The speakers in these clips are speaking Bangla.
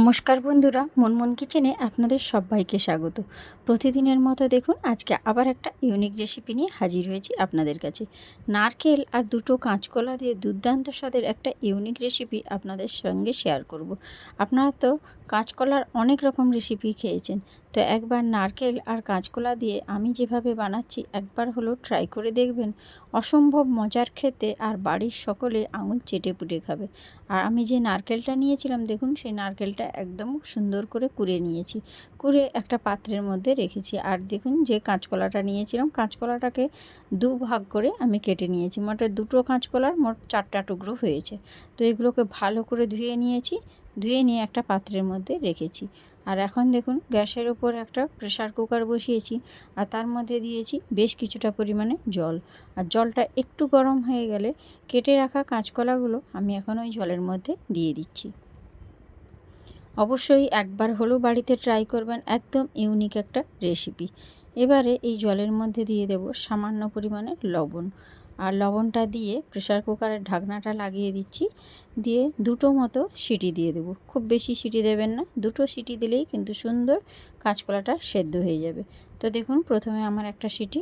নমস্কার বন্ধুরা, মনমন কিচেনে আপনাদের সবাইকে স্বাগত। প্রতিদিনের মতো দেখুন, আজকে আবার একটা ইউনিক রেসিপি নিয়ে হাজির হয়েছি আপনাদের কাছে। নারকেল আর দুটো কাঁচকলা দিয়ে দুর্দান্ত স্বাদের একটা ইউনিক রেসিপি আপনাদের সঙ্গে শেয়ার করব। আপনারা তো কাঁচকলার অনেক রকম রেসিপি খেয়েছেন, তো একবার নারকেল আর কাঁচকলা দিয়ে আমি যেভাবে বানাচ্ছি, একবার হলো ট্রাই করে দেখবেন। অসম্ভব মজার খেতে আর বাড়ির সকলে আঙুল চেটে পুটে খাবে। আর আমি যে নারকেলটা নিয়েছিলাম, দেখুন সেই নারকেলটা একদম সুন্দর করে কুড়ে নিয়েছি। কুড়ে একটা পাত্রের মধ্যে রেখেছি। আর দেখুন যে কাঁচকলাটা নিয়েছিলাম, কাঁচকলাটাকে দু ভাগ করে আমি কেটে নিয়েছি। মোট দুটো কাঁচকলার মোট চারটা টুকরো হয়েছে। তো এগুলোকে ভালো করে ধুয়ে নিয়েছি, ধুয়ে নিয়ে একটা পাত্রের মধ্যে রেখেছি। আর এখন দেখুন গ্যাসের ওপর একটা প্রেশার কুকার বসিয়েছি। আর তার মধ্যে দিয়েছি বেশ কিছুটা পরিমাণে জল। আর জলটা একটু গরম হয়ে গেলে কেটে রাখা কাঁচকলাগুলো আমি এখন ওই জলের মধ্যে দিয়ে দিচ্ছি। অবশ্যই একবার হলেও বাড়িতে ট্রাই করবেন একদম ইউনিক একটা রেসিপি এবারে এই জলের মধ্যে দিয়ে দেব সামান্য পরিমাণে লবণ। আর লবণটা দিয়ে প্রেশার কুকারের ঢাকনাটা লাগিয়ে দিচ্ছি। দিয়ে দুটো মতো সিটি দিয়ে দেবো। খুব বেশি সিটি দেবেন না, দুটো সিটি দিলেই কিন্তু সুন্দর কাঁচকলাটা সেদ্ধ হয়ে যাবে। তো দেখুন, প্রথমে আমার একটা সিটি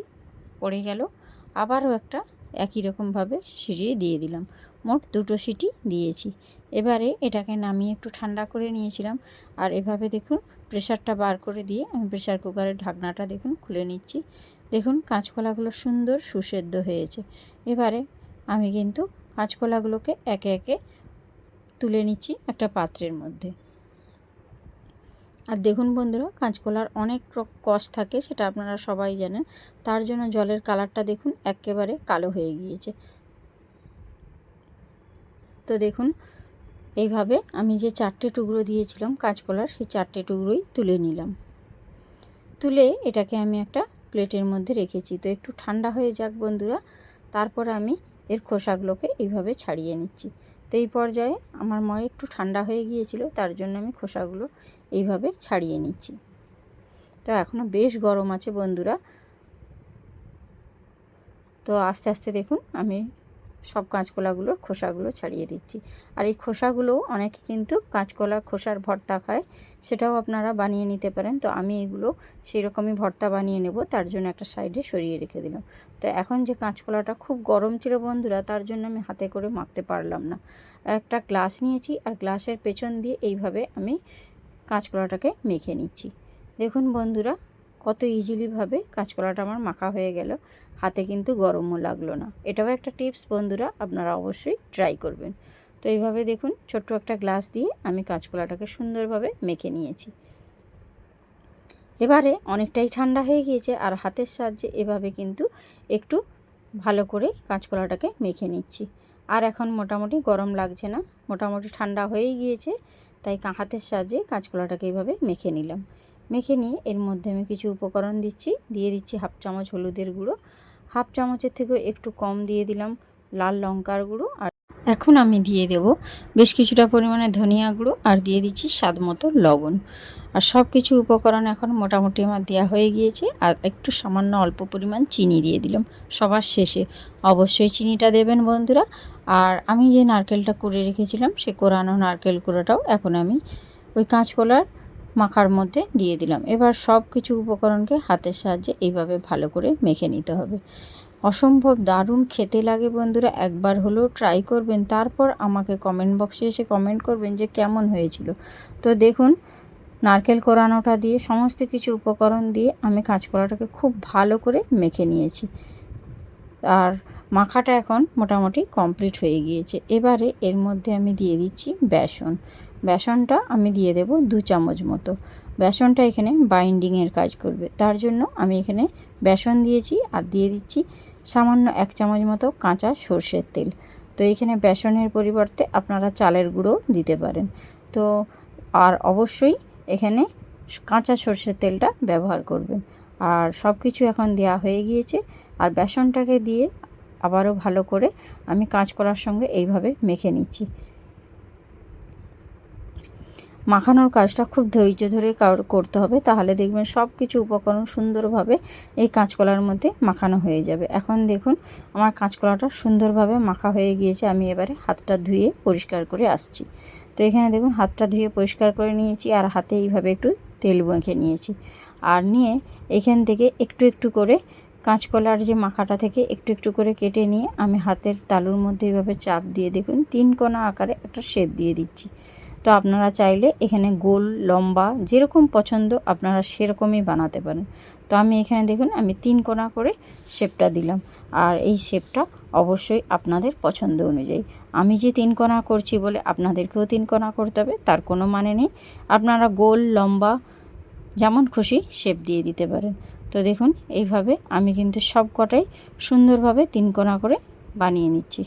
পড়ে গেল। আবারও একটা একই রকমভাবে সিটি দিয়ে দিলাম। মোট দুটো সিটি দিয়েছি। এবারে এটাকে নামিয়ে একটু ঠান্ডা করে নিয়েছিলাম। আর এভাবে দেখুন প্রেশারটা বার করে দিয়ে আমি প্রেশার কুকারের ঢাকনাটা দেখুন খুলে নিচ্ছি। দেখুন, কাঁচকলাগুলো সুন্দর সুসেদ্ধ হয়েছে। এবারে আমি কিন্তু কাঁচকলাগুলোকে একে একে তুলে নিচ্ছি একটা পাত্রের মধ্যে। আর দেখুন বন্ধুরা, কাঁচকলার অনেক কষ থাকে, সেটা আপনারা সবাই জানেন। তার জন্য জলের কালারটা দেখুন একেবারে কালো হয়ে গিয়েছে। তো দেখুন, এইভাবে আমি যে চারটে টুকরো দিয়েছিলাম কাঁচকলার, সেই চারটে টুকরোই তুলে নিলাম। তুলে এটাকে আমি একটা প্লেটের মধ্যে রেখেছি। তো একটু ঠান্ডা হয়ে যাক বন্ধুরা, তারপর আমি এর খোসাগুলোকে এইভাবে ছাড়িয়ে নিচ্ছি। তো এই পর্যায়ে আমার ময় একটু ঠান্ডা হয়ে গিয়েছিল, তার জন্য আমি খোসাগুলো এইভাবে ছাড়িয়ে নিচ্ছি। তো এখনও বেশ গরম আছে বন্ধুরা। তো আস্তে আস্তে দেখুন, আমি সব কাঁচকলাগুলোর খোসাগুলো ছাড়িয়ে দিচ্ছি। আর এই খোসাগুলো অনেকে কিন্তু কাঁচকলার খোসার ভর্তা খায়, সেটাও আপনারা বানিয়ে নিতে পারেন। তো আমি এগুলো সেই রকমই ভর্তা বানিয়ে নেব, তার জন্য একটা সাইডে সরিয়ে রেখে দিলাম। তো এখন যে কাঁচকলাটা খুব গরম ছিল বন্ধুরা, তার জন্য আমি হাতে করে মাখতে পারলাম না। একটা গ্লাস নিয়েছি, আর গ্লাসের পেছন দিয়ে এইভাবে আমি কাঁচকলাটাকে মেখে নিচ্ছি। দেখুন বন্ধুরা কত ইজিলিভাবে কাঁচকলাটা আমার মাখা হয়ে গেল। হাতে কিন্তু গরমও লাগল না। এটাও একটা টিপস বন্ধুরা, আপনারা অবশ্যই ট্রাই করবেন। তো এইভাবে দেখুন, ছোট্ট একটা গ্লাস দিয়ে আমি কাঁচকলাটাকে সুন্দরভাবে মেখে নিয়েছি। এবারে অনেকটাই ঠান্ডা হয়ে গিয়েছে আর হাতের সাহায্যে এভাবে কিন্তু একটু ভালো করে কাঁচকলাটাকে মেখে নিচ্ছি। আর এখন মোটামুটি গরম লাগছে না। মোটামুটি ঠান্ডা হয়েই গিয়েছে। তাই হাতের সাহায্যে কাঁচকলাটাকে এইভাবে মেখে নিলাম। মেখে নিয়ে এর মধ্যে আমি কিছু উপকরণ দিচ্ছি। দিয়ে দিচ্ছি হাফ চামচ হলুদের গুঁড়ো। হাফ চামচের থেকেও একটু কম দিয়ে দিলাম লাল লঙ্কার গুঁড়ো আর এখন আমি দিয়ে দেব বেশ কিছুটা পরিমাণে ধনিয়া গুঁড়ো আর দিয়ে দিচ্ছি স্বাদ মতো লবণ। আর সব কিছু উপকরণ এখন মোটামুটি আমার দেওয়া হয়ে গিয়েছে আর একটু সামান্য অল্প পরিমাণ চিনি দিয়ে দিলাম সবার শেষে। অবশ্যই চিনিটা দেবেন বন্ধুরা। আর আমি যে নারকেলটা করে রেখেছিলাম সে কোরানো নারকেল কুড়োটাও এখন আমি ওই কাঁচকলার মাখার মধ্যে দিয়ে দিলাম। এবার সব কিছু উপকরণকে হাতের সাহায্যে এইভাবে ভালো করে মেখে নিতে হবে। অসম্ভব দারুণ খেতে লাগে বন্ধুরা, একবার হলেও ট্রাই করবেন। তারপর আমাকে কমেন্ট বক্সে এসে কমেন্ট করবেন যে কেমন হয়েছিল। তো দেখুন, নারকেল কোরানোটা দিয়ে, সমস্ত কিছু উপকরণ দিয়ে আমি কাঁচকলাটাকে খুব ভালো করে মেখে নিয়েছি। আর মাখাটা এখন মোটামুটি কমপ্লিট হয়ে গিয়েছে। এবারে এর মধ্যে আমি দিয়ে দিচ্ছি বেসন। বেসনটা আমি দিয়ে দেব দু চামচ মতো। বেসনটা এখানে বাইন্ডিংয়ের কাজ করবে। তার জন্য আমি এখানে বেসন দিয়েছি আর দিয়ে দিচ্ছি সামান্য এক চামচ মতো কাঁচা সর্ষের তেল। তো এখানে বেসনের পরিবর্তে আপনারা চালের গুঁড়ো দিতে পারেন। তো আর অবশ্যই এখানে কাঁচা সর্ষের তেলটা ব্যবহার করবেন। আর সব কিছু এখন দেওয়া হয়ে গিয়েছে। আর বেসনটাকে দিয়ে আবারও ভালো করে আমি কাঁচকলার সঙ্গে এইভাবে মেখে নিচ্ছি। মাখানোর কাজটা খুব ধৈর্য ধরে করতে হবে, তাহলে দেখবেন সব কিছু উপকরণ সুন্দরভাবে এই কাঁচকলার মধ্যে মাখানো হয়ে যাবে। এখন দেখুন, আমার কাঁচকলাটা সুন্দরভাবে মাখা হয়ে গিয়েছে, আমি এবারে হাতটা ধুয়ে পরিষ্কার করে আসছি। তো এখানে দেখুন, হাতটা ধুয়ে পরিষ্কার করে নিয়েছি আর হাতে এইভাবে একটু তেল মেখে নিয়েছি। আর নিয়ে এখান থেকে একটু একটু করে কাঁচকলার যে মাখাটা থেকে একটু একটু করে কেটে নিয়ে আমি হাতের তালুর মধ্যে এইভাবে চাপ দিয়ে দেখুন, তিন কোনা আকারে একটা শেপ দিয়ে দিচ্ছি। তো আপনারা চাইলে এখানে গোল, লম্বা, যেরকম পছন্দ আপনারা সেরকমই বানাতে পারেন। তো আমি এখানে দেখুন, আমি তিন কোনা করে শেপটা দিলাম। আর এই শেপটা অবশ্যই আপনাদের পছন্দ অনুযায়ী। আমি যে তিন কোনা করছি বলে আপনাদেরকেও তিন কোনা করতে হবে, তার কোনো মানে নেই। আপনারা গোল, লম্বা, যেমন খুশি শেপ দিয়ে দিতে পারেন। তো দেখুন, এইভাবে আমি কিন্তু সব কটাই সুন্দরভাবে তিন কোনা করে বানিয়ে নিচ্ছি।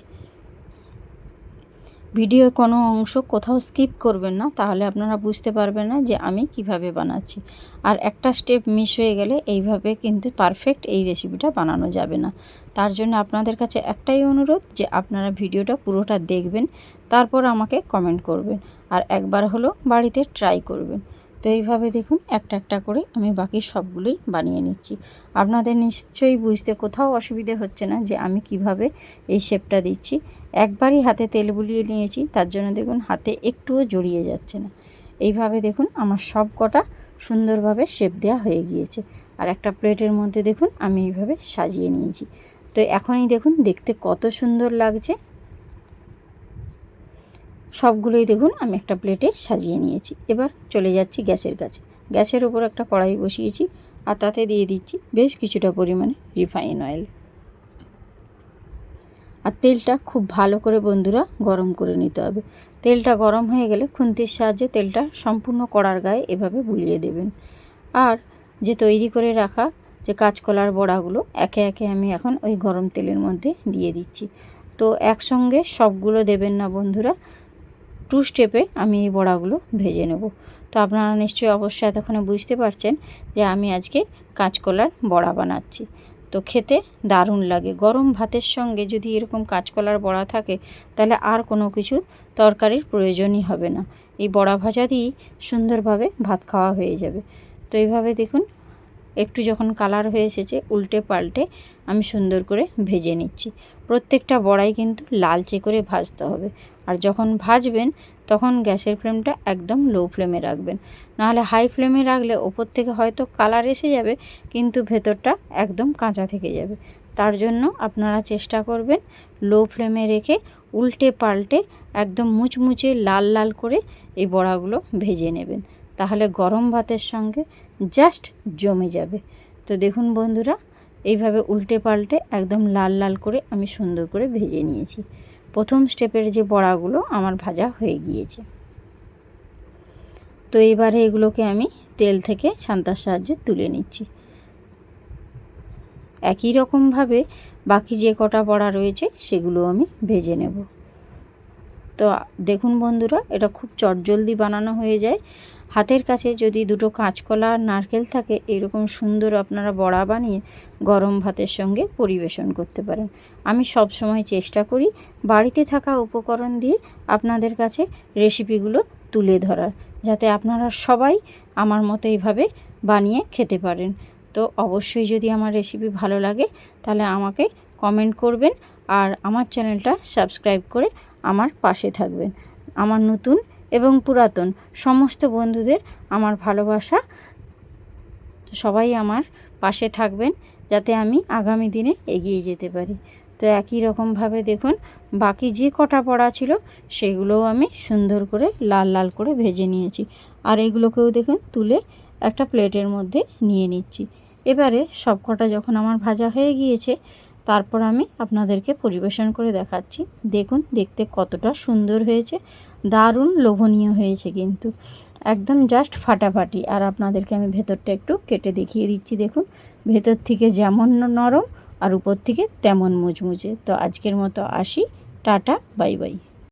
ভিডিওর কোনো অংশ কোথাও স্কিপ করবেন না, তাহলে আপনারা বুঝতে পারবেন না যে আমি কীভাবে বানাচ্ছি। আর একটা স্টেপ মিস হয়ে গেলে এইভাবে কিন্তু পারফেক্ট এই রেসিপিটা বানানো যাবে না। তার জন্য আপনাদের কাছে একটাই অনুরোধ যে আপনারা ভিডিওটা পুরোটা দেখবেন, তারপর আমাকে কমেন্ট করবেন আর একবার হলো বাড়িতে ট্রাই করবেন। তো এইভাবে দেখুন একটা একটা করে আমি বাকি সবগুলোই বানিয়ে নিচ্ছি। আপনাদের নিশ্চয়ই বুঝতে কোথাও অসুবিধে হচ্ছে না যে আমি কীভাবে এই শেপটা দিচ্ছি। একবারই হাতে তেল বুলিয়ে নিয়েছি, তার জন্য দেখুন হাতে একটুও জড়িয়ে যাচ্ছে না। এইভাবে দেখুন আমার সব কটা সুন্দরভাবে শেপ দেওয়া হয়ে গিয়েছে। আর একটা প্লেটের মধ্যে দেখুন আমি এইভাবে সাজিয়ে নিয়েছি। তো এখনই দেখুন দেখতে কত সুন্দর লাগছে। সবগুলোই দেখুন আমি একটা প্লেটে সাজিয়ে নিয়েছি। এবার চলে যাচ্ছি গ্যাসের কাছে। গ্যাসের ওপর একটা কড়াই বসিয়েছি আর তাতে দিয়ে দিচ্ছি বেশ কিছুটা পরিমাণে রিফাইন অয়েল। আর তেলটা খুব ভালো করে বন্ধুরা গরম করে নিতে হবে। তেলটা গরম হয়ে গেলে খুন্তির সাহায্যে তেলটা সম্পূর্ণ কড়ার গায়ে এভাবে বুলিয়ে দেবেন। আর যে তৈরি করে রাখা যে কাঁচকলার বড়াগুলো, একে একে আমি এখন ওই গরম তেলের মধ্যে দিয়ে দিচ্ছি। তো একসঙ্গে সবগুলো দেবেন না বন্ধুরা টু স্টেপে আমি এই বড়াগুলো ভেজে নেব। তো আপনারা নিশ্চয়ই অবশ্যই এতক্ষণে বুঝতে পারছেন যে আমি আজকে কাঁচকলার বড়া বানাচ্ছি। তো খেতে দারুণ লাগে। গরম ভাতের সঙ্গে যদি এরকম কাঁচকলার বড়া থাকে, তাহলে আর কোনো কিছু তরকারির প্রয়োজনই হবে না। এই বড়া ভাজা দিয়েই সুন্দরভাবে ভাত খাওয়া হয়ে যাবে। তো এইভাবে দেখুন একটু যখন কালার হয়ে এসেছে, উল্টে পাল্টে আমি সুন্দর করে ভেজে নিচ্ছি। প্রত্যেকটা বড়াই কিন্তু লালচে করে ভাজতে হবে। আর যখন ভাজবেন, তখন গ্যাসের ফ্লেমটা একদম লো ফ্লেমে রাখবেন। নাহলে হাই ফ্লেমে রাখলে ওপর থেকে হয়তো কালার এসে যাবে, কিন্তু ভেতরটা একদম কাঁচা থেকে যাবে। তার জন্য আপনারা চেষ্টা করবেন লো ফ্লেমে রেখে উল্টে পাল্টে একদম মুচমুচে লাল লাল করে এই বড়াগুলো ভেজে নেবেন। তাহলে গরম ভাতের সঙ্গে জাস্ট জমে যাবে। তো দেখুন বন্ধুরা, এইভাবে উল্টে পাল্টে একদম লাল লাল করে আমি সুন্দর করে ভেজে নিয়েছি। প্রথম স্টেপের যে বড়াগুলো আমার ভাজা হয়ে গিয়েছে। তো এবারে এগুলোকে আমি তেল থেকে ছান্তার সাহায্যে তুলে নিচ্ছি। একই রকমভাবে বাকি যে কটা বড়া রয়েছে সেগুলো আমি ভেজে নেব। তো দেখুন বন্ধুরা, এটা খুব চটজলদি বানানো হয়ে যায়। হাতের কাছে যদি দুটো কাঁচকলা আর নারকেল থাকে, এরকম সুন্দর আপনারা বড়া বানিয়ে গরম ভাতের সঙ্গে পরিবেশন করতে পারেন। আমি সব সময় চেষ্টা করি বাড়িতে থাকা উপকরণ দিয়ে আপনাদের কাছে রেসিপিগুলো তুলে ধরার, যাতে আপনারা সবাই আমার মতো এইভাবে বানিয়ে খেতে পারেন। তো অবশ্যই যদি আমার রেসিপি ভালো লাগে, তাহলে আমাকে কমেন্ট করবেন আর আমার চ্যানেলটা সাবস্ক্রাইব করে আমার পাশে থাকবেন। আমার নতুন এবং পুরাতন, সমস্ত বন্ধুদের আমার ভালোবাসা। সবাই আমার পাশে থাকবেন যাতে আমি আগামী দিনে এগিয়ে যেতে পারি। তো একই রকমভাবে দেখুন, বাকি যে কটা পড়া ছিল সেগুলোও আমি সুন্দর করে লাল লাল করে ভেজে নিয়েছি। আর এগুলোকেও দেখুন, তুলে একটা প্লেটের মধ্যে নিয়ে নিচ্ছি। এবারে সব কটা যখন আমার ভাজা হয়ে গিয়েছে তারপর আমি আপনাদেরকে পরিবেশন করে দেখাচ্ছি। দেখুন, দেখতে কতটা সুন্দর হয়েছে। দারুণ লোভনীয় হয়েছে কিন্তু। একদম জাস্ট ফাটাফাটি। আর আপনাদেরকে আমি ভেতরটা একটু কেটে দেখিয়ে দিচ্ছি, দেখুন। ভেতর থেকে যেমন নরম আর উপর থেকে তেমন মুচমুচে। তো আজকের মতো আসি। Tata, bye bye.